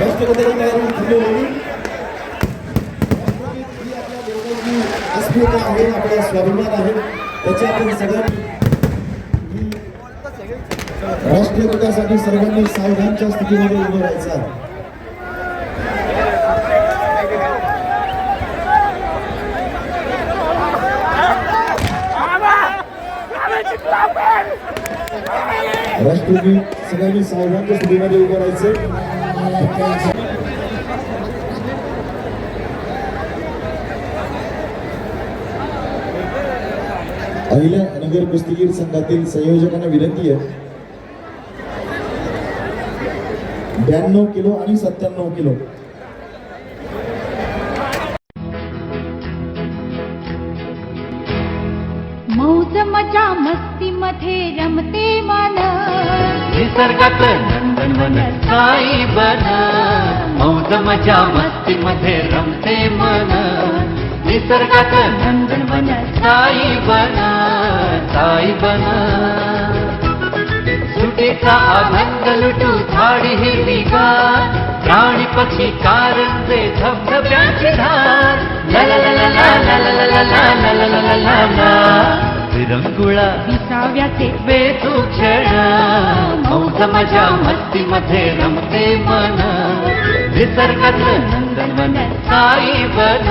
राष्ट्रपती अस्मिता आहे आपला स्वाभिमान आहे. त्याच्या आपण सगळ्यांनी राष्ट्रीय विकासासाठी सर्वांनी सावधानच्या स्थितीमध्ये उभं राहायचं आहे. राष्ट्रगीत सगळ्यांनी सावधानच्या स्थितीमध्ये उभं राहायचं अहिल्या नगर कुस्तीगीर संघातील संयोजकांना विनंती आहे ब्याण्णव किलो आणि सत्त्याण्णव किलो मौज मजा मस्ती मध्ये रमते मन. निसर्गात नंदनवन साई बन. मौज मजा मस्ती मध्ये रमते मन. निसर्गात नंदनवन साई बन साई बन सुटेचा आनंद लुटू झाडी हिरवी गार प्राणी पक्षी कारंजे धबधब्यांची धार ला ला ला ला ला ला ला ला ला ला ला ला ला ला ला विरंगुळा विसाव्याचे बेतू क्षण मौज मजा मस्ती मध्ये रमते मन निसर्गात साई बन साई बन